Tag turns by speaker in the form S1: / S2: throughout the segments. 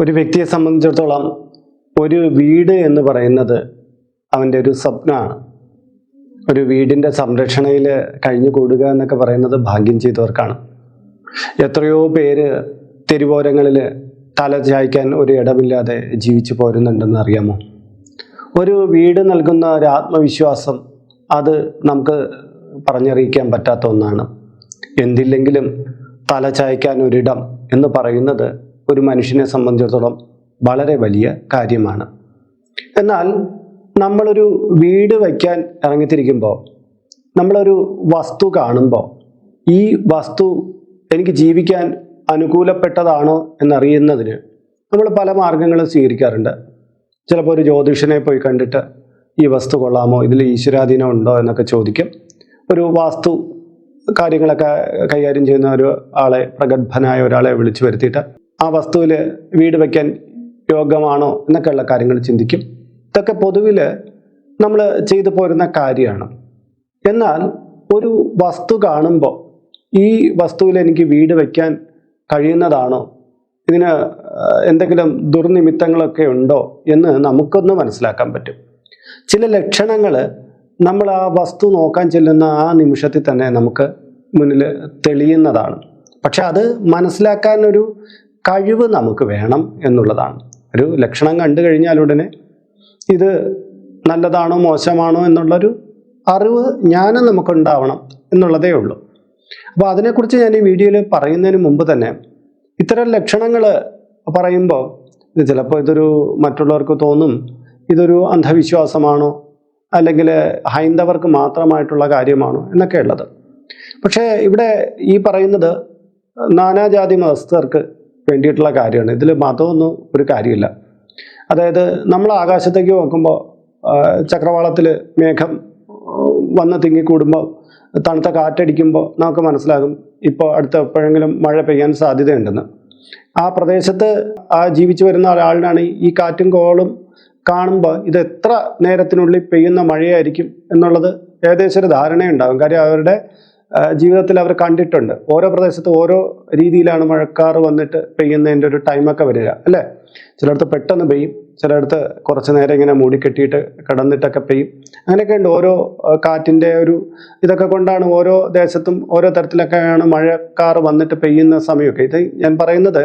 S1: ഒരു വ്യക്തിയെ സംബന്ധിച്ചിടത്തോളം ഒരു വീട് എന്ന് പറയുന്നത് അവന്റെ ഒരു സ്വപ്നമാണ് ഒരു വീടിന്റെ സംരക്ഷണയിൽ കഴിഞ്ഞു കൂടുക എന്നൊക്കെ പറയുന്നത് ഭാഗ്യം ചെയ്തവർക്കാണ്. എത്രയോ പേര് തെരുവോരങ്ങളിൽ തല ചായ്ക്കാൻ ഒരു ഇടമില്ലാതെ ജീവിച്ചു പോരുന്നുണ്ടെന്ന് അറിയാമോ? ഒരു വീട് നൽകുന്ന ഒരു ആത്മവിശ്വാസം അത് നമുക്ക് പറഞ്ഞറിയിക്കാൻ പറ്റാത്ത ഒന്നാണ്. എന്തില്ലെങ്കിലും തല ചായ്ക്കാൻ ഒരിടം എന്ന് പറയുന്നത് ഒരു മനുഷ്യനെ സംബന്ധിച്ചിടത്തോളം വളരെ വലിയ കാര്യമാണ്. എന്നാൽ നമ്മളൊരു വീട് വയ്ക്കാൻ ഇറങ്ങിത്തിരിക്കുമ്പോൾ നമ്മളൊരു വസ്തു കാണുമ്പോൾ ഈ വസ്തു എനിക്ക് ജീവിക്കാൻ അനുകൂലപ്പെട്ടതാണോ എന്നറിയുന്നതിന് നമ്മൾ പല മാർഗങ്ങളും സ്വീകരിക്കാറുണ്ട്. ചിലപ്പോൾ ഒരു ജ്യോതിഷനെ പോയി കണ്ടിട്ട് ഈ വസ്തു കൊള്ളാമോ ഇതിൽ ഈശ്വരാധീനം ഉണ്ടോ എന്നൊക്കെ ചോദിക്കും. ഒരു വാസ്തു കാര്യങ്ങളൊക്കെ കൈകാര്യം ചെയ്യുന്ന ഒരു ആളെ പ്രഗത്ഭനായ ഒരാളെ വിളിച്ചു വരുത്തിയിട്ട് ആ വസ്തുവിൽ വീട് വയ്ക്കാൻ യോഗമാണോ എന്നൊക്കെയുള്ള കാര്യങ്ങൾ ചിന്തിക്കും. ഇതൊക്കെ പൊതുവിൽ നമ്മൾ ചെയ്തു പോരുന്ന കാര്യമാണ്. എന്നാൽ ഒരു വസ്തു കാണുമ്പോൾ ഈ വസ്തുവിൽ എനിക്ക് വീട് വയ്ക്കാൻ കഴിയുന്നതാണോ? ഇതിന് എന്തെങ്കിലും ദുർനിമിത്തങ്ങളൊക്കെ ഉണ്ടോ എന്ന് നമുക്കൊന്ന് മനസ്സിലാക്കാൻ പറ്റും. ചില ലക്ഷണങ്ങൾ നമ്മൾ ആ വസ്തു നോക്കാൻ ചെല്ലുന്ന ആ നിമിഷത്തിൽ തന്നെ നമുക്ക് മുന്നിൽ തെളിയുന്നതാണ്. പക്ഷെ അത് മനസ്സിലാക്കാൻ ഒരു കഴിവ് നമുക്ക് വേണം എന്നുള്ളതാണ്. ഒരു ലക്ഷണം കണ്ടു കഴിഞ്ഞാൽ ഉടനെ ഇത് നല്ലതാണോ മോശമാണോ എന്നുള്ളൊരു അറിവ് ജ്ഞാനം നമുക്കുണ്ടാവണം എന്നുള്ളതേ ഉള്ളൂ. അപ്പോൾ അതിനെക്കുറിച്ച് ഞാൻ ഈ വീഡിയോയിൽ പറയുന്നതിന് മുമ്പ് തന്നെ ഇത്തരം ലക്ഷണങ്ങൾ പറയുമ്പോൾ ഇത് ചിലപ്പോൾ ഇതൊരു മറ്റുള്ളവർക്ക് തോന്നും ഇതൊരു അന്ധവിശ്വാസമാണോ അല്ലെങ്കിൽ ഹൈന്ദവർക്ക് മാത്രമായിട്ടുള്ള കാര്യമാണോ എന്നൊക്കെ ഉള്ളത്. പക്ഷേ ഇവിടെ ഈ പറയുന്നത് നാനാജാതി മതസ്ഥർക്ക് വേണ്ടിയിട്ടുള്ള കാര്യമാണ്. ഇതിൽ മതമൊന്നും ഒരു കാര്യമില്ല. അതായത് നമ്മൾ ആകാശത്തേക്ക് നോക്കുമ്പോൾ ചക്രവാളത്തിൽ മേഘം വന്ന് തിങ്ങിക്കൂടുമ്പോൾ തണുത്ത കാറ്റടിക്കുമ്പോൾ നമുക്ക് മനസ്സിലാകും ഇപ്പോൾ അടുത്ത എപ്പോഴെങ്കിലും മഴ പെയ്യാൻ സാധ്യതയുണ്ടെന്ന്. ആ പ്രദേശത്ത് ആ ജീവിച്ചു വരുന്ന ഒരാളിനാണ് ഈ കാറ്റും കോളും കാണുമ്പോൾ ഇത് എത്ര നേരത്തിനുള്ളിൽ പെയ്യുന്ന മഴയായിരിക്കും എന്നുള്ളത് ഏകദേശം ഒരു ധാരണയുണ്ടാകും. കാര്യം അവരുടെ ജീവിതത്തിൽ അവർ കണ്ടിട്ടുണ്ട്. ഓരോ പ്രദേശത്ത് ഓരോ രീതിയിലാണ് മഴക്കാർ വന്നിട്ട് പെയ്യുന്നതിന്റെ ഒരു ടൈമൊക്കെ വരിക അല്ലേ? ചിലയിടത്ത് പെട്ടെന്ന് പെയ്യും ചിലയിടത്ത് കുറച്ച് നേരം ഇങ്ങനെ മൂടിക്കെട്ടിയിട്ട് കിടന്നിട്ടൊക്കെ പെയ്യും. അങ്ങനെയൊക്കെ ഉണ്ട്. ഓരോ കാറ്റിന്റെ ഒരു ഇതൊക്കെ കൊണ്ടാണ് ഓരോ ദേശത്തും ഓരോ തരത്തിലൊക്കെയാണ് മഴക്കാർ വന്നിട്ട് പെയ്യുന്ന സമയമൊക്കെ. ഇത് ഞാൻ പറയുന്നത്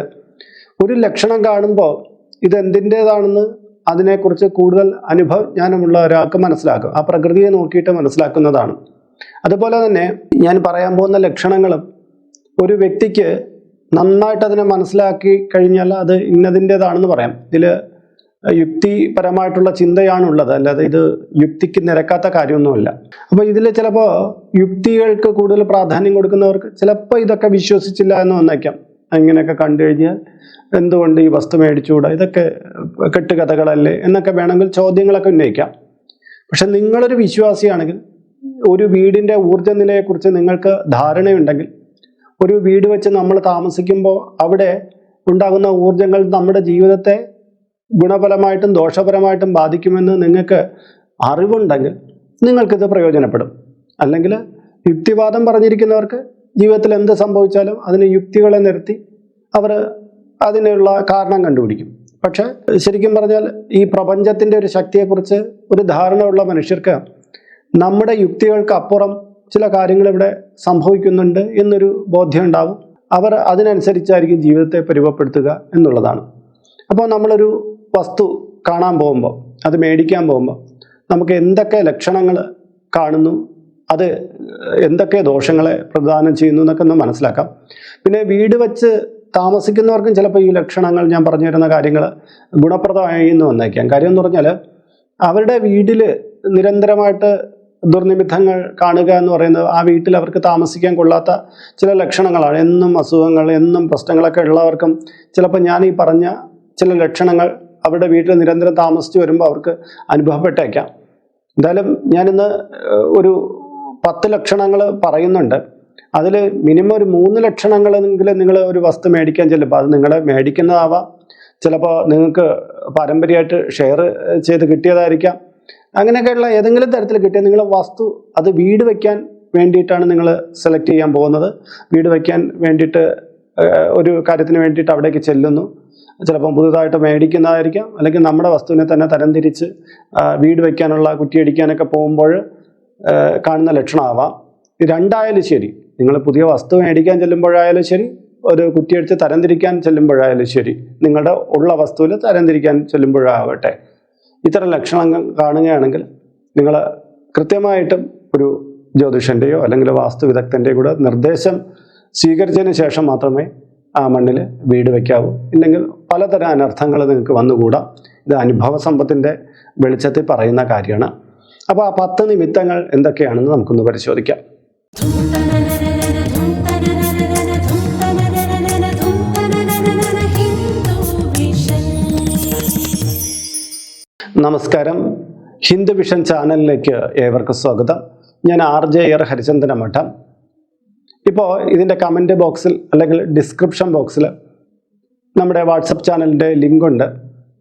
S1: ഒരു ലക്ഷണം കാണുമ്പോൾ ഇത് എന്തിന്റേതാണെന്ന് അതിനെക്കുറിച്ച് കൂടുതൽ അനുഭവം ജ്ഞാനമുള്ള ഒരാൾക്ക് മനസ്സിലാക്കും ആ പ്രകൃതിയെ നോക്കിയിട്ട് മനസ്സിലാക്കുന്നതാണ്. അതുപോലെ തന്നെ ഞാൻ പറയാൻ പോകുന്ന ലക്ഷണങ്ങളും ഒരു വ്യക്തിക്ക് നന്നായിട്ട് അതിനെ മനസ്സിലാക്കി കഴിഞ്ഞാൽ അത് ഇന്നതിന്റെതാണെന്ന് പറയാം. ഇതിൽ യുക്തിപരമായിട്ടുള്ള ചിന്തയാണുള്ളത്. അല്ലാതെ ഇത് യുക്തിക്ക് നിരക്കാത്ത കാര്യമൊന്നുമല്ല. അപ്പോൾ ഇതിൽ ചിലപ്പോൾ യുക്തികൾക്ക് കൂടുതൽ പ്രാധാന്യം കൊടുക്കുന്നവർക്ക് ചിലപ്പോൾ ഇതൊക്കെ വിശ്വസിച്ചില്ല എന്ന് വന്നേക്കാം. ഇങ്ങനെയൊക്കെ കണ്ടു കഴിഞ്ഞാൽ എന്തുകൊണ്ട് ഈ വസ്തു മേടിച്ചുകൂടാ? ഇതൊക്കെ കെട്ടുകഥകളല്ലേ എന്നൊക്കെ വേണമെങ്കിൽ ചോദ്യങ്ങളൊക്കെ ഉന്നയിക്കാം. പക്ഷെ നിങ്ങളൊരു വിശ്വാസിയാണെങ്കിൽ ഒരു വീടിന്റെ ഊർജ നിലയെക്കുറിച്ച് നിങ്ങൾക്ക് ധാരണയുണ്ടെങ്കിൽ ഒരു വീട് വെച്ച് നമ്മൾ താമസിക്കുമ്പോൾ അവിടെ ഉണ്ടാകുന്ന ഊർജങ്ങൾ നമ്മുടെ ജീവിതത്തെ ഗുണപരമായിട്ടും ദോഷപരമായിട്ടും ബാധിക്കുമെന്ന് നിങ്ങൾക്ക് അറിവുണ്ടെങ്കിൽ നിങ്ങൾക്കിത് പ്രയോജനപ്പെടും. അല്ലെങ്കിൽ യുക്തിവാദം പറഞ്ഞിരിക്കുന്നവർക്ക് ജീവിതത്തിൽ എന്ത് സംഭവിച്ചാലും അതിന് യുക്തികളെ നിരത്തി അവർ അതിനുള്ള കാരണം കണ്ടുപിടിക്കും. പക്ഷേ ശരിക്കും പറഞ്ഞാൽ ഈ പ്രപഞ്ചത്തിന്റെ ഒരു ശക്തിയെക്കുറിച്ച് ഒരു ധാരണയുള്ള മനുഷ്യർക്ക് നമ്മുടെ യുക്തികൾക്ക് അപ്പുറം ചില കാര്യങ്ങൾ ഇവിടെ സംഭവിക്കുന്നുണ്ട് എന്നൊരു ബോധ്യം ഉണ്ടാവും അവർ അതിനനുസരിച്ചായിരിക്കും ജീവിതത്തെ പരിമപ്പെടുത്തുക എന്നുള്ളതാണ്. അപ്പോൾ നമ്മളൊരു വസ്തു കാണാൻ പോകുമ്പോൾ അത് മേടിക്കാൻ പോകുമ്പോൾ നമുക്ക് എന്തൊക്കെ ലക്ഷണങ്ങൾ കാണുന്നു അത് എന്തൊക്കെ ദോഷങ്ങളെ പ്രദാനം ചെയ്യുന്നു എന്നൊക്കെ ഒന്ന് മനസ്സിലാക്കാം. പിന്നെ വീട് വച്ച് താമസിക്കുന്നവർക്കും ചിലപ്പോൾ ഈ ലക്ഷണങ്ങൾ ഞാൻ പറഞ്ഞു തരുന്ന കാര്യങ്ങൾ ഗുണപ്രദമായി എന്ന് വന്നേക്കാം. കാര്യം എന്ന് പറഞ്ഞാൽ അവരുടെ വീട്ടിൽ നിരന്തരമായിട്ട് ദുർനിമിത്തങ്ങൾ കാണുക എന്ന് പറയുന്നത് ആ വീട്ടിൽ അവർക്ക് താമസിക്കാൻ കൊള്ളാത്ത ചില ലക്ഷണങ്ങളാണ്. എന്നും അസുഖങ്ങൾ എന്നും പ്രശ്നങ്ങളൊക്കെ ഉള്ളവർക്കും ചിലപ്പോൾ ഞാൻ ഈ പറഞ്ഞ ചില ലക്ഷണങ്ങൾ അവരുടെ വീട്ടിൽ നിരന്തരം താമസിച്ച് വരുമ്പോൾ അവർക്ക് അനുഭവപ്പെട്ടേക്കാം. എന്തായാലും ഞാനിന്ന് ഒരു പത്ത് ലക്ഷണങ്ങൾ പറയുന്നുണ്ട്. അതിൽ മിനിമം ഒരു മൂന്ന് ലക്ഷണങ്ങളെങ്കിലും നിങ്ങൾ ഒരു വസ്തു മേടിക്കാൻ ചെല്ലുമ്പോൾ അത് നിങ്ങളെ മേടിക്കുന്നതാവാം. ചിലപ്പോൾ നിങ്ങൾക്ക് പാരമ്പര്യമായിട്ട് ഷെയർ ചെയ്ത് കിട്ടിയതായിരിക്കാം. അങ്ങനെയൊക്കെയുള്ള ഏതെങ്കിലും തരത്തിൽ കിട്ടിയ നിങ്ങളെ വസ്തു അത് വീട് വയ്ക്കാൻ വേണ്ടിയിട്ടാണ് നിങ്ങൾ സെലക്ട് ചെയ്യാൻ പോകുന്നത്. വീട് വയ്ക്കാൻ വേണ്ടിയിട്ട് ഒരു കാര്യത്തിന് വേണ്ടിയിട്ട് അവിടേക്ക് ചെല്ലുന്നു. ചിലപ്പം പുതുതായിട്ട് മേടിക്കുന്നതായിരിക്കാം. അല്ലെങ്കിൽ നമ്മുടെ വസ്തുവിനെ തന്നെ തരംതിരിച്ച് വീട് വയ്ക്കാനുള്ള കുറ്റിയടിക്കാനൊക്കെ പോകുമ്പോൾ കാണുന്ന ലക്ഷണമാവാം. രണ്ടായാലും ശരി. നിങ്ങൾ പുതിയ വസ്തു മേടിക്കാൻ ചെല്ലുമ്പോഴായാലും ശരി. ഒരു കുറ്റിയടിച്ച് തരംതിരിക്കാൻ ചെല്ലുമ്പോഴായാലും ശരി. നിങ്ങളുടെ ഉള്ള വസ്തുവിൽ തരംതിരിക്കാൻ ചെല്ലുമ്പോഴാവട്ടെ. ഇത്തരം ലക്ഷണങ്ങൾ കാണുകയാണെങ്കിൽ നിങ്ങൾ കൃത്യമായിട്ടും ഒരു ജ്യോതിഷന്റെയോ അല്ലെങ്കിൽ വാസ്തു വിദഗ്ധന്റെയോ കൂടെ നിർദ്ദേശം സ്വീകരിച്ചതിന് ശേഷം മാത്രമേ ആ മണ്ണിൽ വീട് വയ്ക്കാവൂ ഇല്ലെങ്കിൽ പലതരം അനർത്ഥങ്ങൾ നിങ്ങൾക്ക് വന്നുകൂടാം. ഇത് അനുഭവ സമ്പത്തിന്റെ വെളിച്ചത്തിൽ പറയുന്ന കാര്യമാണ്. അപ്പോൾ ആ പത്ത് നിമിത്തങ്ങൾ എന്തൊക്കെയാണെന്ന് നമുക്കൊന്ന് പരിശോധിക്കാം. നമസ്കാരം. ഹിന്ദു വിഷൻ ചാനലിലേക്ക് ഏവർക്കും സ്വാഗതം. ഞാൻ ആർ ജെ എർ ഹരിചന്ദ്രൻ മഠം ഇപ്പോൾ ഇതിന്റെ കമന്റ് ബോക്സിൽ അല്ലെങ്കിൽ ഡിസ്ക്രിപ്ഷൻ ബോക്സിൽ നമ്മുടെ വാട്സപ്പ് ചാനലിന്റെ ലിങ്ക് ഉണ്ട്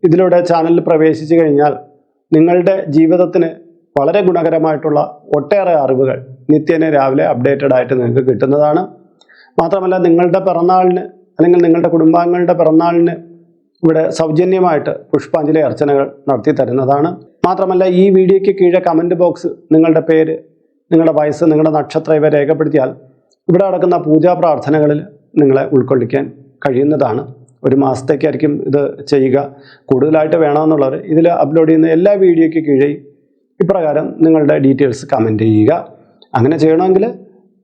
S1: ഇതിലൂടെ ചാനലിൽ പ്രവേശിച്ചു കഴിഞ്ഞാൽ നിങ്ങളുടെ ജീവിതത്തിന് വളരെ ഗുണകരമായിട്ടുള്ള ഒട്ടേറെ അറിവുകൾ നിത്യേന രാവിലെ അപ്ഡേറ്റഡ് ആയിട്ട് നിങ്ങൾക്ക് കിട്ടുന്നതാണ്. മാത്രമല്ല നിങ്ങളുടെ പിറന്നാളിന് അല്ലെങ്കിൽ നിങ്ങളുടെ കുടുംബാംഗങ്ങളുടെ പിറന്നാളിന് ഇവിടെ സൗജന്യമായിട്ട് പുഷ്പാഞ്ജലി അർച്ചനകൾ നടത്തി തരുന്നതാണ്. മാത്രമല്ല ഈ വീഡിയോയ്ക്ക് കീഴെ കമന്റ് ബോക്സ് നിങ്ങളുടെ പേര് നിങ്ങളുടെ വയസ്സ് നിങ്ങളുടെ നക്ഷത്രം ഇവ രേഖപ്പെടുത്തിയാൽ ഇവിടെ നടക്കുന്ന പൂജാ പ്രാർത്ഥനകളിൽ നിങ്ങളെ ഉൾക്കൊള്ളിക്കാൻ കഴിയുന്നതാണ്. ഒരു മാസത്തേക്കായിരിക്കും ഇത് ചെയ്യുക. കൂടുതലായിട്ട് വേണമെന്നുള്ളവർ ഇതിൽ അപ്ലോഡ് ചെയ്യുന്ന എല്ലാ വീഡിയോയ്ക്ക് കീഴെയും ഇപ്രകാരം നിങ്ങളുടെ ഡീറ്റെയിൽസ് കമന്റ് ചെയ്യുക. അങ്ങനെ ചെയ്യണമെങ്കിൽ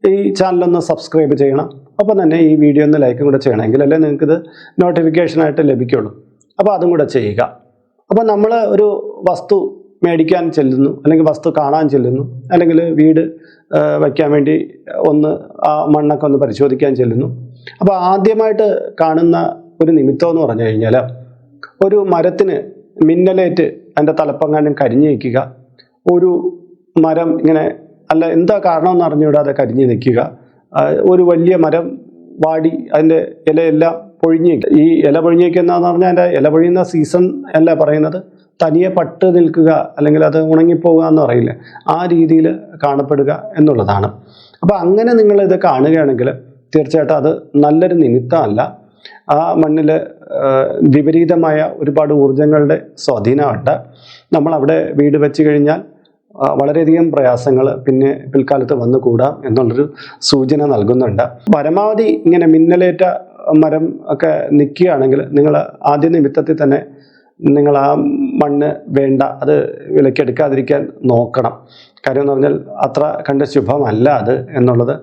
S1: ഈ ചാനലൊന്ന് സബ്സ്ക്രൈബ് ചെയ്യണം. ഒപ്പം തന്നെ ഈ വീഡിയോ ഒന്ന് ലൈക്കും കൂടെ ചെയ്യണമെങ്കിൽ അല്ലേ നിങ്ങൾക്കിത് നോട്ടിഫിക്കേഷനായിട്ട് ലഭിക്കുള്ളൂ. അപ്പോൾ അതും കൂടെ ചെയ്യുക. അപ്പോൾ നമ്മൾ ഒരു വസ്തു മേടിക്കാൻ ചെല്ലുന്നു അല്ലെങ്കിൽ വസ്തു കാണാൻ ചെല്ലുന്നു അല്ലെങ്കിൽ വീട് വയ്ക്കാൻ വേണ്ടി ഒന്ന് ആ മണ്ണൊക്കെ ഒന്ന് പരിശോധിക്കാൻ ചെല്ലുന്നു. അപ്പോൾ ആദ്യമായിട്ട് കാണുന്ന ഒരു നിമിത്തം എന്ന് പറഞ്ഞു കഴിഞ്ഞാൽ ഒരു മരത്തിന് മിന്നലേറ്റ് അതിന്റെ തലപ്പങ്ങാനും കരിഞ്ഞു നിൽക്കുക. ഒരു മരം ഇങ്ങനെ അല്ല എന്താ കാരണമെന്ന് അറിഞ്ഞുകൂടാതെ കരിഞ്ഞു നിൽക്കുക. ഒരു വലിയ മരം വാടി അതിന്റെ ഇലയെല്ലാം പൊഴിഞ്ഞ് ഈ ഇല പൊഴിഞ്ഞേക്കുന്നതെന്ന് പറഞ്ഞാൽ അതിന്റെ ഇല പൊഴിയുന്ന സീസൺ അല്ല പറയുന്നത്. തനിയെ പട്ട് നിൽക്കുക അല്ലെങ്കിൽ അത് ഉണങ്ങിപ്പോവുക എന്ന് പറയില്ല. ആ രീതിയിൽ കാണപ്പെടുക എന്നുള്ളതാണ്. അപ്പോൾ അങ്ങനെ നിങ്ങൾ ഇത് കാണുകയാണെങ്കിൽ തീർച്ചയായിട്ടും അത് നല്ലൊരു നിമിത്തമല്ല. ആ മണ്ണിൽ വിപരീതമായ ഒരുപാട് ഊർജങ്ങളുടെ സ്വാധീനമുണ്ട് നമ്മൾ അവിടെ വീട് വെച്ച് കഴിഞ്ഞാൽ വളരെയധികം പ്രയാസങ്ങൾ പിന്നെ പിൽക്കാലത്ത് വന്നുകൂടാം എന്നുള്ളൊരു സൂചന നൽകുന്നുണ്ട്. പരമാവധി ഇങ്ങനെ മിന്നലേറ്റ മരം ഒക്കെ നിൽക്കുകയാണെങ്കിൽ നിങ്ങൾ ആദ്യ നിമിത്തത്തിൽ തന്നെ നിങ്ങൾ ആ മണ്ണ് വേണ്ട അത് വിലക്കെടുക്കാതിരിക്കാൻ നോക്കണം. കാര്യം എന്ന് പറഞ്ഞാൽ അത്ര കണ്ട ശുഭമല്ല അത് എന്നുള്ളത്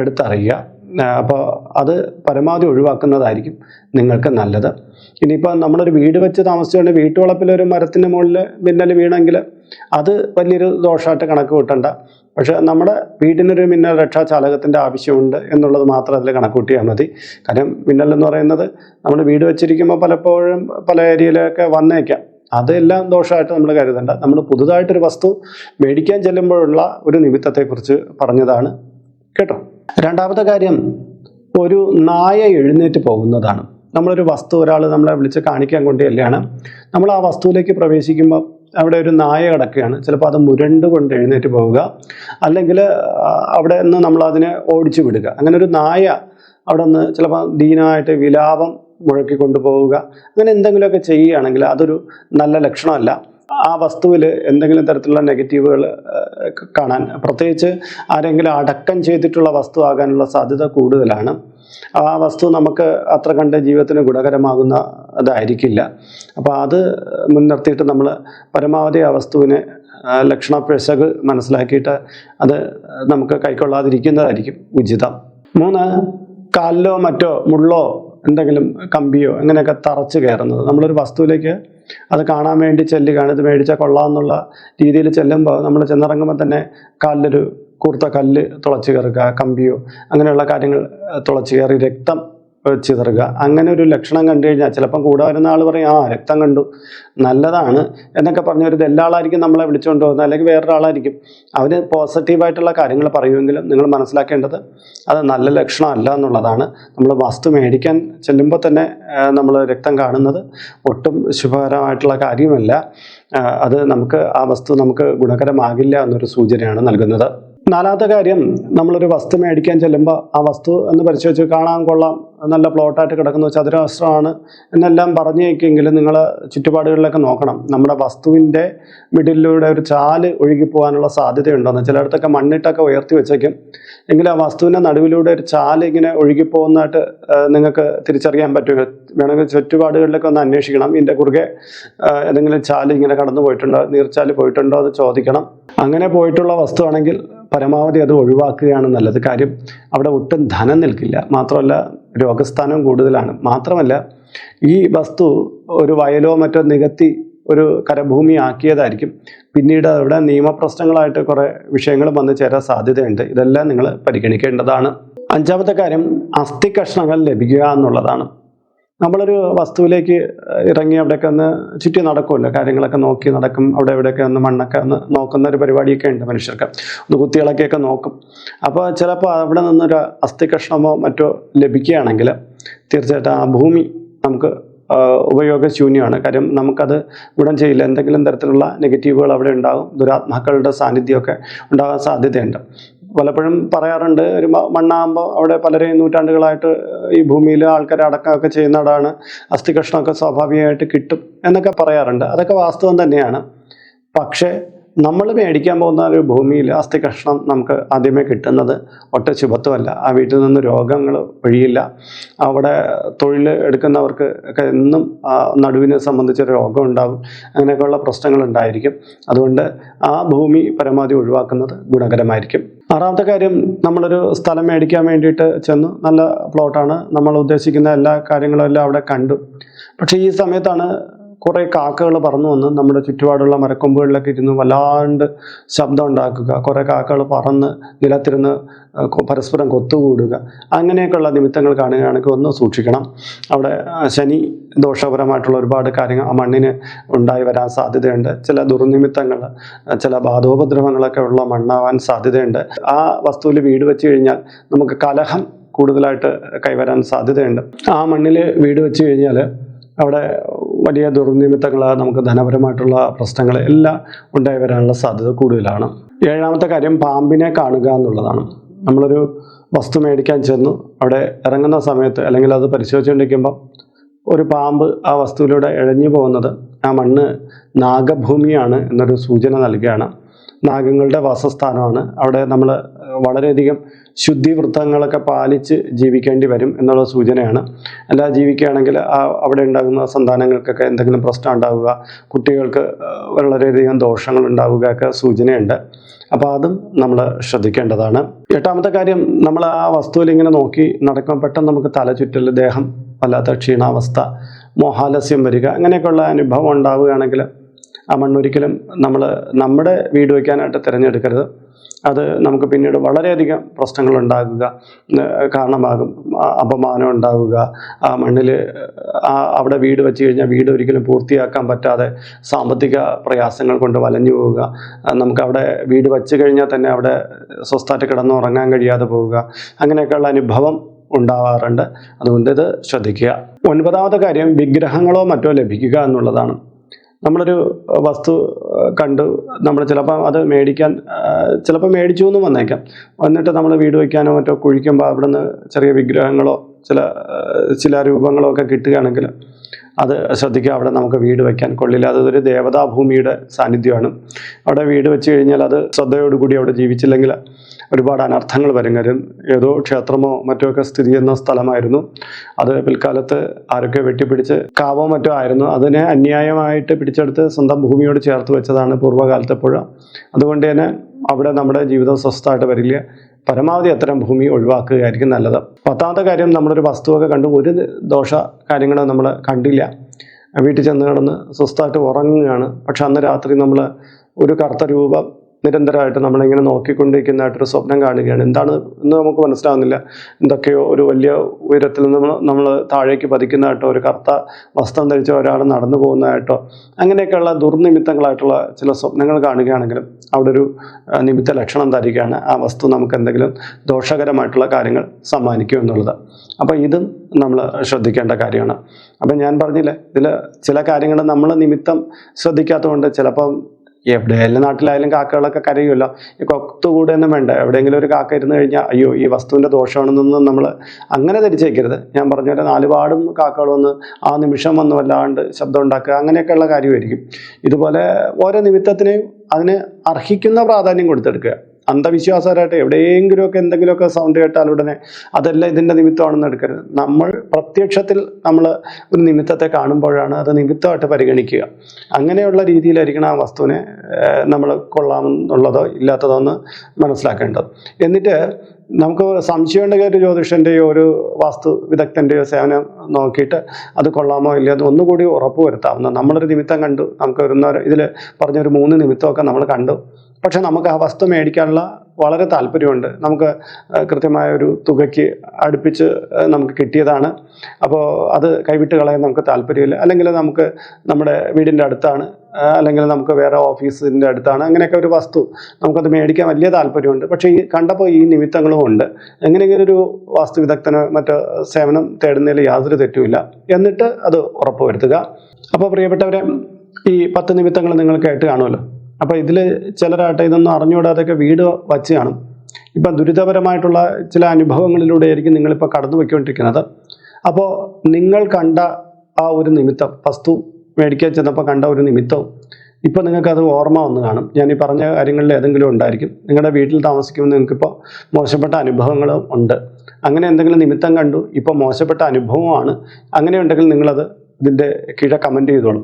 S1: എടുത്തറിയുക. അപ്പോൾ അത് പരമാവധി ഒഴിവാക്കുന്നതായിരിക്കും നിങ്ങൾക്ക് നല്ലത്. ഇനിയിപ്പോൾ നമ്മളൊരു വീട് വെച്ച് താമസിച്ചുകൊണ്ട് വീട്ടുവളപ്പിൽ ഒരു മരത്തിന്റെ മുകളിൽ മിന്നൽ വീണെങ്കിൽ അത് വലിയൊരു ദോഷമായിട്ട് കണക്ക് കൂട്ടണ്ട. പക്ഷേ നമ്മുടെ വീടിനൊരു മിന്നൽ രക്ഷാ ചാലകത്തിന്റെ ആവശ്യമുണ്ട് എന്നുള്ളത് മാത്രം അതിൽ കണക്ക് കൂട്ടിയാൽ മതി. കാര്യം മിന്നൽ എന്ന് പറയുന്നത് നമ്മൾ വീട് വെച്ചിരിക്കുമ്പോൾ പലപ്പോഴും പല ഏരിയയിലൊക്കെ വന്നേക്കാം. അതെല്ലാം ദോഷമായിട്ട് നമ്മൾ കരുതണ്ട. നമ്മൾ പുതുതായിട്ടൊരു വസ്തു മേടിക്കാൻ ചെല്ലുമ്പോഴുള്ള ഒരു നിമിത്തത്തെക്കുറിച്ച് പറഞ്ഞതാണ്. കേട്ടോ? രണ്ടാമത്തെ കാര്യം ഒരു നായ എഴുന്നേറ്റ് പോകുന്നതാണ്. നമ്മളൊരു വസ്തു ഒരാൾ നമ്മളെ വിളിച്ച് കാണിക്കാൻ കൊണ്ടുചെല്ലുകയാണ് നമ്മൾ ആ വസ്തുവിലേക്ക് പ്രവേശിക്കുമ്പോൾ അവിടെ ഒരു നായ കിടക്കുകയാണ്. ചിലപ്പോൾ അത് മുരണ്ട് കൊണ്ട് എഴുന്നേറ്റ് പോവുക. അല്ലെങ്കിൽ അവിടെ നിന്ന് നമ്മൾ അതിനെ ഓടിച്ചു വിടുക. അങ്ങനെ ഒരു നായ അവിടെ നിന്ന് ചിലപ്പോൾ ദീനമായിട്ട് വിലാപം മുഴക്കി കൊണ്ടുപോവുക. അങ്ങനെ എന്തെങ്കിലുമൊക്കെ ചെയ്യുകയാണെങ്കിൽ അതൊരു നല്ല ലക്ഷണമല്ല. ആ വസ്തുവിൽ എന്തെങ്കിലും തരത്തിലുള്ള നെഗറ്റീവുകൾ കാണാൻ പ്രത്യേകിച്ച് ആരെങ്കിലും അടക്കം ചെയ്തിട്ടുള്ള വസ്തു ആകാനുള്ള സാധ്യത കൂടുതലാണ്. ആ വസ്തു നമുക്ക് അത്ര കണ്ട് ജീവിതത്തിന് ഗുണകരമാകുന്ന അതായിരിക്കില്ല. അപ്പോൾ അത് മുൻനിർത്തിയിട്ട് നമ്മൾ പരമാവധി ആ വസ്തുവിനെ ലക്ഷണ മനസ്സിലാക്കിയിട്ട് അത് നമുക്ക് കൈക്കൊള്ളാതിരിക്കുന്നതായിരിക്കും ഉചിതം. മൂന്ന് കാലിലോ മറ്റോ മുള്ളോ എന്തെങ്കിലും കമ്പിയോ അങ്ങനെയൊക്കെ തറച്ച് കയറുന്നത്. നമ്മളൊരു വസ്തുവിലേക്ക് അത് കാണാൻ വേണ്ടി ചെല്ലുകയാണ്. ഇത് മേടിച്ചാൽ കൊള്ളാമെന്നുള്ള രീതിയിൽ ചെല്ലുമ്പോൾ നമ്മൾ ചെന്നിറങ്ങുമ്പോൾ തന്നെ കാലിലൊരു കൂർത്ത കല്ല് തുളച്ച് കയറുക കമ്പിയോ അങ്ങനെയുള്ള കാര്യങ്ങൾ തുളച്ച് കയറി രക്തം ചിതറുക. അങ്ങനെ ഒരു ലക്ഷണം കണ്ടു കഴിഞ്ഞാൽ ചിലപ്പം കൂടെ വരുന്ന ആൾ പറയും ആ രക്തം കണ്ടു. നല്ലതാണ്. എന്നൊക്കെ പറഞ്ഞ ഒരു ദല്ലാളായിരിക്കും നമ്മളെ വിളിച്ചുകൊണ്ട് പോകുന്നത്. അല്ലെങ്കിൽ വേറൊരാളായിരിക്കും. അവർ പോസിറ്റീവായിട്ടുള്ള കാര്യങ്ങൾ പറയുമെങ്കിലും നിങ്ങൾ മനസ്സിലാക്കേണ്ടത് അത് നല്ല ലക്ഷണമല്ല എന്നുള്ളതാണ്. നമ്മൾ വസ്തു മേടിക്കാൻ ചെല്ലുമ്പോൾ തന്നെ നമ്മൾ രക്തം കാണുന്നത് ഒട്ടും ശുഭകരമായിട്ടുള്ള കാര്യമല്ല. അത് നമുക്ക് ആ വസ്തു നമുക്ക് ഗുണകരമാകില്ല എന്നൊരു സൂചനയാണ് നൽകുന്നത്. നാലാമത്തെ കാര്യം നമ്മളൊരു വസ്തു മേടിക്കാൻ ചെല്ലുമ്പോൾ ആ വസ്തു എന്ന് പരിശോധിച്ച് കാണാൻ കൊള്ളാം. നല്ല പ്ലോട്ടായിട്ട് കിടക്കുന്ന ചതുരാസ്ത്രമാണ് എന്നെല്ലാം പറഞ്ഞേക്കെങ്കിലും നിങ്ങൾ ചുറ്റുപാടുകളിലൊക്കെ നോക്കണം. നമ്മുടെ വസ്തുവിന്റെ മിഡിലൂടെ ഒരു ചാൽ ഒഴുകി പോകാനുള്ള സാധ്യതയുണ്ടെന്ന്. ചിലയിടത്തൊക്കെ മണ്ണിട്ടൊക്കെ ഉയർത്തി വെച്ചേക്കും. എങ്കിൽ ആ വസ്തുവിന്റെ നടുവിലൂടെ ഒരു ചാൽ ഇങ്ങനെ ഒഴുകിപ്പോകുന്നതായിട്ട് നിങ്ങൾക്ക് തിരിച്ചറിയാൻ പറ്റും. വേണമെങ്കിൽ ചുറ്റുപാടുകളിലൊക്കെ ഒന്ന് അന്വേഷിക്കണം. ഇതിന്റെ കുറുകെ ഏതെങ്കിലും ചാൽ ഇങ്ങനെ കടന്നു പോയിട്ടുണ്ടോ നീർച്ചാൽ പോയിട്ടുണ്ടോ എന്ന് ചോദിക്കണം. അങ്ങനെ പോയിട്ടുള്ള വസ്തുവാണെങ്കിൽ പരമാവധി അത് ഒഴിവാക്കുകയാണ് നല്ലത്. കാര്യം അവിടെ ഒട്ടും ധനം നിൽക്കില്ല. മാത്രമല്ല രോഗസ്ഥാനവും കൂടുതലാണ്. മാത്രമല്ല ഈ വസ്തു ഒരു വയലോ മറ്റോ നികത്തി ഒരു കരഭൂമി ആക്കിയതായിരിക്കും. പിന്നീട് അവിടെ നിയമപ്രശ്നങ്ങളായിട്ട് കുറേ വിഷയങ്ങൾ വന്നു ചേരാൻ സാധ്യതയുണ്ട്. ഇതെല്ലാം നിങ്ങൾ പരിഗണിക്കേണ്ടതാണ്. അഞ്ചാമത്തെ കാര്യം അസ്ഥി കഷ്ണങ്ങൾ ലഭിക്കുക എന്നുള്ളതാണ്. നമ്മളൊരു വസ്തുവിലേക്ക് ഇറങ്ങി അവിടെയൊക്കെ ഒന്ന് ചുറ്റി നടക്കുമല്ലോ. കാര്യങ്ങളൊക്കെ നോക്കി നടക്കും. അവിടെ എവിടെയൊക്കെ ഒന്ന് മണ്ണൊക്കെ ഒന്ന് നോക്കുന്ന ഒരു പരിപാടിയൊക്കെ ഉണ്ട് മനുഷ്യർക്ക്. ഒന്ന് കുത്തികളൊക്കെയൊക്കെ നോക്കും. അപ്പോൾ ചിലപ്പോൾ അവിടെ നിന്നൊരു അസ്ഥി കഷ്ണമോ മറ്റോ ലഭിക്കുകയാണെങ്കിൽ തീർച്ചയായിട്ടും ആ ഭൂമി നമുക്ക് ഉപയോഗശൂന്യമാണ്. കാര്യം നമുക്കത് ഗുണം ചെയ്യില്ല. എന്തെങ്കിലും തരത്തിലുള്ള നെഗറ്റീവുകൾ അവിടെ ഉണ്ടാകും. ദുരാത്മാക്കളുടെ സാന്നിധ്യമൊക്കെ ഉണ്ടാകാൻ സാധ്യതയുണ്ട്. പലപ്പോഴും പറയാറുണ്ട് ഒരു മണ്ണാകുമ്പോൾ അവിടെ പലരെയും നൂറ്റാണ്ടുകളായിട്ട് ഈ ഭൂമിയിൽ ആൾക്കാരെ അടക്കമൊക്കെ ചെയ്യുന്നതാണ് അസ്ഥി കഷ്ണമൊക്കെ സ്വാഭാവികമായിട്ട് കിട്ടും എന്നൊക്കെ പറയാറുണ്ട്. അതൊക്കെ വാസ്തവം തന്നെയാണ്. പക്ഷേ നമ്മൾ മേടിക്കാൻ പോകുന്ന ഒരു ഭൂമിയിൽ അസ്ഥി കഷ്ണം നമുക്ക് ആദ്യമേ കിട്ടുന്നത് ഒട്ട ശുഭത്വമല്ല ആ വീട്ടിൽ നിന്ന് രോഗങ്ങൾ ഒഴിയില്ല. അവിടെ തൊഴിൽ എടുക്കുന്നവർക്ക് ഒക്കെ എന്നും നടുവിനെ സംബന്ധിച്ച രോഗം ഉണ്ടാകും അങ്ങനെയൊക്കെയുള്ള പ്രശ്നങ്ങൾ ഉണ്ടായിരിക്കും. അതുകൊണ്ട് ആ ഭൂമി പരമാവധി ഒഴിവാക്കുന്നത് ഗുണകരമായിരിക്കും. ആറാമത്തെ കാര്യം നമ്മളൊരു സ്ഥലം മേടിക്കാൻ വേണ്ടിയിട്ട് ചെന്നു നല്ല പ്ലോട്ടാണ് നമ്മൾ ഉദ്ദേശിക്കുന്ന എല്ലാ കാര്യങ്ങളും എല്ലാം അവിടെ കണ്ടു. പക്ഷേ ഈ സമയത്താണ് കുറേ കാക്കകൾ പറന്നു വന്ന് നമ്മുടെ ചുറ്റുപാടുള്ള മരക്കൊമ്പുകളിലൊക്കെ ഇരുന്ന് വല്ലാണ്ട് ശബ്ദം ഉണ്ടാക്കുക. കുറേ കാക്കകൾ പറന്ന് നിലത്തിരുന്ന് പരസ്പരം കൊത്തുകൂടുക. അങ്ങനെയൊക്കെയുള്ള നിമിത്തങ്ങൾ കാണുകയാണെങ്കിൽ ഒന്ന് സൂക്ഷിക്കണം. അവിടെ ശനി ദോഷപരമായിട്ടുള്ള ഒരുപാട് കാര്യങ്ങൾ ആ മണ്ണിന് ഉണ്ടായി വരാൻ സാധ്യതയുണ്ട്. ചില ദുർനിമിത്തങ്ങൾ ചില ബാധോപദ്രവങ്ങളൊക്കെ ഉള്ള മണ്ണാവാൻ സാധ്യതയുണ്ട്. ആ വസ്തുവിൽ വീട് വെച്ച് കഴിഞ്ഞാൽ നമുക്ക് കലഹം കൂടുതലായിട്ട് കൈവരാൻ സാധ്യതയുണ്ട്. ആ മണ്ണിൽ വീട് വെച്ച് കഴിഞ്ഞാൽ അവിടെ വലിയ ദുർനിമിത്തങ്ങൾ നമുക്ക് ധനപരമായിട്ടുള്ള പ്രശ്നങ്ങൾ എല്ലാം ഉണ്ടായി വരാനുള്ള സാധ്യത കൂടുതലാണ്. ഏഴാമത്തെ കാര്യം പാമ്പിനെ കാണുക എന്നുള്ളതാണ്. നമ്മളൊരു വസ്തു മേടിക്കാൻ ചെന്നു അവിടെ ഇറങ്ങുന്ന സമയത്ത് അല്ലെങ്കിൽ അത് പരിശോധിച്ചുകൊണ്ടിരിക്കുമ്പോൾ ഒരു പാമ്പ് ആ വസ്തുവിലൂടെ ഇഴഞ്ഞു പോകുന്നത് ആ മണ്ണ് നാഗഭൂമിയാണ് എന്നൊരു സൂചന നൽകുകയാണ്. നാഗങ്ങളുടെ വാസസ്ഥാനമാണ്. അവിടെ നമ്മൾ വളരെയധികം ശുദ്ധിവൃത്തങ്ങളൊക്കെ പാലിച്ച് ജീവിക്കേണ്ടി വരും എന്നുള്ള സൂചനയാണ്. അല്ല ജീവിക്കുകയാണെങ്കിൽ ആ അവിടെ ഉണ്ടാകുന്ന സന്താനങ്ങൾക്കൊക്കെ എന്തെങ്കിലും പ്രശ്നം ഉണ്ടാവുക കുട്ടികൾക്ക് വളരെയധികം ദോഷങ്ങൾ ഉണ്ടാവുക ഒക്കെ സൂചനയുണ്ട്. അപ്പോൾ അതും നമ്മൾ ശ്രദ്ധിക്കേണ്ടതാണ്. എട്ടാമത്തെ കാര്യം നമ്മൾ ആ വസ്തുവിൽ ഇങ്ങനെ നോക്കി നടക്കുമ്പോൾ പെട്ടെന്ന് നമുക്ക് തല ചുറ്റൽ ദേഹം വല്ലാത്ത ക്ഷീണാവസ്ഥ മോഹാലസ്യം വരിക അങ്ങനെയൊക്കെയുള്ള അനുഭവം ഉണ്ടാവുകയാണെങ്കിൽ ആ മണ്ണൊരിക്കലും നമ്മൾ നമ്മുടെ വീട് വയ്ക്കാനായിട്ട് തിരഞ്ഞെടുക്കരുത്. അത് നമുക്ക് പിന്നീട് വളരെയധികം പ്രശ്നങ്ങൾ ഉണ്ടാകുക കാരണമാകും. അപമാനം ഉണ്ടാകുക. ആ മണ്ണിൽ അവിടെ വീട് വെച്ച് കഴിഞ്ഞാൽ വീട് ഒരിക്കലും പൂർത്തിയാക്കാൻ പറ്റാതെ സാമ്പത്തിക പ്രയാസങ്ങൾ കൊണ്ട് വലഞ്ഞു പോവുക. നമുക്കവിടെ വീട് വെച്ച് കഴിഞ്ഞാൽ തന്നെ അവിടെ സ്വസ്ഥമായിട്ട് കിടന്ന് ഉറങ്ങാൻ കഴിയാതെ പോവുക. അങ്ങനെയൊക്കെയുള്ള അനുഭവം ഉണ്ടാവാറുണ്ട്. അതുകൊണ്ട് ഇത് ശ്രദ്ധിക്കുക. ഒൻപതാമത്തെ കാര്യം വിഗ്രഹങ്ങളോ മറ്റോ ലഭിക്കുക എന്നുള്ളതാണ്. നമ്മളൊരു വസ്തു കണ്ടു നമ്മൾ ചിലപ്പോൾ അത് മേടിക്കാൻ ചിലപ്പോൾ മേടിച്ചു എന്നും വന്നേക്കാം. വന്നിട്ട് നമ്മൾ വീട് വയ്ക്കാനോ മറ്റോ കുഴിക്കുമ്പോൾ അവിടെ നിന്ന് ചെറിയ വിഗ്രഹങ്ങളോ ചില ശിലാരൂപങ്ങളോ ഒക്കെ കിട്ടുകയാണെങ്കിൽ അത് ശ്രദ്ധിക്കുക. അവിടെ നമുക്ക് വീട് വയ്ക്കാൻ കൊള്ളില്ല. അതൊരു ദേവതാഭൂമിയുടെ സാന്നിധ്യമാണ്. അവിടെ വീട് വെച്ച് കഴിഞ്ഞാൽ അത് ശ്രദ്ധയോടുകൂടി അവിടെ ജീവിച്ചില്ലെങ്കിൽ ഒരുപാട് അനർത്ഥങ്ങൾ വരും. കാര്യം ഏതോ ക്ഷേത്രമോ മറ്റോ ഒക്കെ സ്ഥിതി ചെയ്യുന്ന സ്ഥലമായിരുന്നു. അത് പിൽക്കാലത്ത് ആരൊക്കെ വെട്ടിപ്പിടിച്ച് കാവോ മറ്റോ ആയിരുന്നു. അതിനെ അന്യായമായിട്ട് പിടിച്ചെടുത്ത് സ്വന്തം ഭൂമിയോട് ചേർത്ത് വെച്ചതാണ് പൂർവകാലത്തെ പുഴ. അതുകൊണ്ട് തന്നെ അവിടെ നമ്മുടെ ജീവിതം സ്വസ്ഥമായിട്ട് വരില്ല. പരമാവധി അത്തരം ഭൂമി ഒഴിവാക്കുകയായിരിക്കും നല്ലത്. പത്താമത്തെ കാര്യം നമ്മളൊരു വസ്തുവൊക്കെ കണ്ടു ഒരു ദോഷ കാര്യങ്ങളും നമ്മൾ കണ്ടില്ല. വീട്ടിൽ ചെന്ന് കിടന്ന് സ്വസ്ഥമായിട്ട് ഉറങ്ങുകയാണ്. പക്ഷെ അന്ന് രാത്രി നമ്മൾ ഒരു കറുത്ത രൂപം നിരന്തരമായിട്ട് നമ്മളിങ്ങനെ നോക്കിക്കൊണ്ടിരിക്കുന്നതായിട്ടൊരു സ്വപ്നം കാണുകയാണ്. എന്താണ് എന്ന് നമുക്ക് മനസ്സിലാവുന്നില്ല. എന്തൊക്കെയോ ഒരു വലിയ ഉയരത്തിൽ നിന്ന് നമ്മൾ താഴേക്ക് പതിക്കുന്നതായിട്ടോ ഒരു കറുത്ത വസ്ത്രം ധരിച്ച ഒരാൾ നടന്നു പോകുന്നതായിട്ടോ അങ്ങനെയൊക്കെയുള്ള ദുർനിമിത്തങ്ങളായിട്ടുള്ള ചില സ്വപ്നങ്ങൾ കാണുകയാണെങ്കിലും അവിടെ ഒരു നിമിത്ത ലക്ഷണം ധരിക്കുകയാണ്. ആ വസ്തു നമുക്ക് എന്തെങ്കിലും ദോഷകരമായിട്ടുള്ള കാര്യങ്ങൾ സമ്മാനിക്കും എന്നുള്ളത്. അപ്പോൾ ഇതും നമ്മൾ ശ്രദ്ധിക്കേണ്ട കാര്യമാണ്. അപ്പം ഞാൻ പറഞ്ഞില്ലേ ഇതിൽ ചില കാര്യങ്ങൾ നമ്മൾ നിമിത്തം ശ്രദ്ധിക്കാത്തതുകൊണ്ട് ചിലപ്പം എവിടെ എല്ലാ നാട്ടിലായാലും കാക്കകളൊക്കെ കരയുമല്ലോ. ഈ കൊത്തുകൂടെയൊന്നും വേണ്ട. എവിടെയെങ്കിലും ഒരു കാക്ക ഇരുന്ന് കഴിഞ്ഞാൽ അയ്യോ ഈ വസ്തുവിന്റെ ദോഷമാണെന്നൊന്നും നമ്മൾ അങ്ങനെ ധരിച്ചേക്കരുത്. ഞാൻ പറഞ്ഞ പോലെ നാലുപാടും കാക്കകൾ വന്ന് ആ നിമിഷം വന്ന് വല്ലാണ്ട് ശബ്ദം ഉണ്ടാക്കുക അങ്ങനെയൊക്കെയുള്ള കാര്യമായിരിക്കും. ഇതുപോലെ ഓരോ നിമിത്തത്തിനെയും അതിന് അർഹിക്കുന്ന പ്രാധാന്യം കൊടുത്തെടുക്കുക. അന്ധവിശ്വാസപരമായിട്ട് എവിടെയെങ്കിലുമൊക്കെ എന്തെങ്കിലുമൊക്കെ സൗണ്ട് കേട്ടാൽ ഉടനെ അതെല്ലാം ഇതിന്റെ നിമിത്തമാണെന്ന് എടുക്കരുത്. നമ്മൾ പ്രത്യക്ഷത്തിൽ നമ്മൾ ഒരു നിമിത്തത്തെ കാണുമ്പോഴാണ് അത് നിമിത്തമായിട്ട് പരിഗണിക്കുക. അങ്ങനെയുള്ള രീതിയിലായിരിക്കണം ആ വസ്തുവിനെ നമ്മൾ കൊള്ളാമെന്നുള്ളതോ ഇല്ലാത്തതോ എന്ന് മനസ്സിലാക്കേണ്ടത്. എന്നിട്ട് നമുക്ക് സംശയമുണ്ടെങ്കിൽ ഒരു ജ്യോതിഷന്റെയോ ഒരു വാസ്തു വിദഗ്ധന്റെയോ സേവനം നോക്കിയിട്ട് അത് കൊള്ളാമോ ഇല്ലയോ എന്ന് ഒന്നുകൂടി ഉറപ്പ് വരുത്താവുന്ന നമ്മളൊരു നിമിത്തം കണ്ടു. നമുക്ക് ഒരു ഇതിൽ പറഞ്ഞൊരു മൂന്ന് നിമിത്തമൊക്കെ നമ്മൾ കണ്ടു. പക്ഷെ നമുക്ക് ആ വസ്തു മേടിക്കാനുള്ള വളരെ താല്പര്യമുണ്ട്. നമുക്ക് കൃത്യമായ ഒരു തുകയ്ക്ക് അടുപ്പിച്ച് നമുക്ക് കിട്ടിയതാണ്. അപ്പോൾ അത് കൈവിട്ട് കളയാൻ നമുക്ക് താല്പര്യമില്ല. അല്ലെങ്കിൽ നമുക്ക് നമ്മുടെ വീടിന്റെ അടുത്താണ് അല്ലെങ്കിൽ നമുക്ക് വേറെ ഓഫീസിന്റെ അടുത്താണ് അങ്ങനെയൊക്കെ ഒരു വസ്തു നമുക്കത് മേടിക്കാൻ വലിയ താല്പര്യമുണ്ട്. പക്ഷേ ഈ കണ്ടപ്പോൾ ഈ നിമിത്തങ്ങളും ഉണ്ട്. എങ്ങനെയെങ്കിലും ഒരു വാസ്തു വിദഗ്ധനോ മറ്റോ സേവനം തേടുന്നതിൽ യാതൊരു തെറ്റുമില്ല. എന്നിട്ട് അത് ഉറപ്പുവരുത്തുക. അപ്പോൾ പ്രിയപ്പെട്ടവരെ ഈ പത്ത് നിമിത്തങ്ങൾ നിങ്ങൾ കേട്ട് കാണുമല്ലോ. അപ്പോൾ ഇതിൽ ചിലരാട്ടെ ഇതൊന്നും അറിഞ്ഞുകൂടാതൊക്കെ വീട് വച്ച് കാണും ഇപ്പം ദുരിതപരമായിട്ടുള്ള ചില അനുഭവങ്ങളിലൂടെയായിരിക്കും നിങ്ങളിപ്പോൾ കടന്നു പോയിക്കൊണ്ടിരിക്കുന്നത് അപ്പോൾ നിങ്ങൾ കണ്ട ആ ഒരു നിമിത്തം വസ്തു മേടിക്കാൻ ചെന്നപ്പോൾ കണ്ട ഒരു നിമിത്തവും ഇപ്പോൾ നിങ്ങൾക്കത് ഓർമ്മ വന്ന് കാണും. ഞാൻ ഈ പറഞ്ഞ കാര്യങ്ങളിൽ ഏതെങ്കിലും ഉണ്ടായിരിക്കും. നിങ്ങളുടെ വീട്ടിൽ താമസിക്കുമ്പോൾ നിങ്ങൾക്കിപ്പോൾ മോശപ്പെട്ട അനുഭവങ്ങളും ഉണ്ട്. അങ്ങനെ എന്തെങ്കിലും നിമിത്തം കണ്ടു ഇപ്പോൾ മോശപ്പെട്ട അനുഭവമാണ് അങ്ങനെ ഉണ്ടെങ്കിൽ നിങ്ങളത് ഇതിന്റെ കീഴെ കമന്റ് ചെയ്തോളൂ.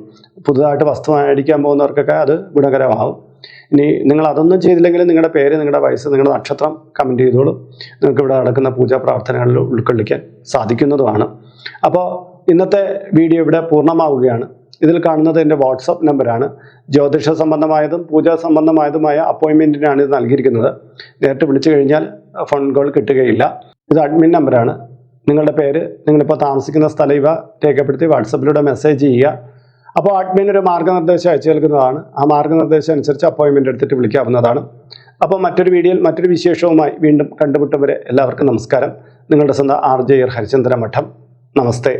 S1: പുതുതായിട്ട് വസ്തു മേടിക്കാൻ പോകുന്നവർക്കൊക്കെ അത് ഗുണകരമാവും. ഇനി നിങ്ങൾ അതൊന്നും ചെയ്തില്ലെങ്കിൽ നിങ്ങളുടെ പേര് നിങ്ങളുടെ വയസ്സ് നിങ്ങളുടെ നക്ഷത്രം കമന്റ് ചെയ്തോളൂ. നിങ്ങൾക്ക് ഇവിടെ നടക്കുന്ന പൂജാ പ്രാർത്ഥനകളിൽ ഉൾക്കൊള്ളിക്കാൻ സാധിക്കുന്നതുമാണ്. അപ്പോൾ ഇന്നത്തെ വീഡിയോ ഇവിടെ പൂർണമാവുകയാണ്. ഇതിൽ കാണുന്നത് എന്റെ വാട്സപ്പ് നമ്പറാണ് ജ്യോതിഷ സംബന്ധമായതും പൂജാ സംബന്ധമായതുമായ അപ്പോയിൻമെന്റിനാണ് ഇത് നൽകിയിരിക്കുന്നത്. നേരിട്ട് വിളിച്ചു കഴിഞ്ഞാൽ ഫോൺ കോൾ കിട്ടുകയില്ല. ഇത് അഡ്മിൻ നമ്പറാണ് നിങ്ങളുടെ പേര് നിങ്ങളിപ്പോൾ താമസിക്കുന്ന സ്ഥലം ഇവ രേഖപ്പെടുത്തി വാട്സപ്പിലൂടെ മെസ്സേജ് ചെയ്യുക. അപ്പോൾ അഡ്മിൻ ഒരു മാർഗനിർദ്ദേശം അയച്ചു നൽകുന്നതാണ്. ആ മാർഗനിർദ്ദേശം അനുസരിച്ച് അപ്പോയിൻമെന്റ് എടുത്തിട്ട് വിളിക്കാവുന്നതാണ്. അപ്പോൾ മറ്റൊരു വീഡിയോയിൽ മറ്റൊരു വിശേഷവുമായി വീണ്ടും കണ്ടുമുട്ടും വരെ എല്ലാവർക്കും നമസ്കാരം. നിങ്ങളുടെ സ്വന്തം ആർ ജെ ഹരിചന്ദ്ര മഠം നമസ്തേ.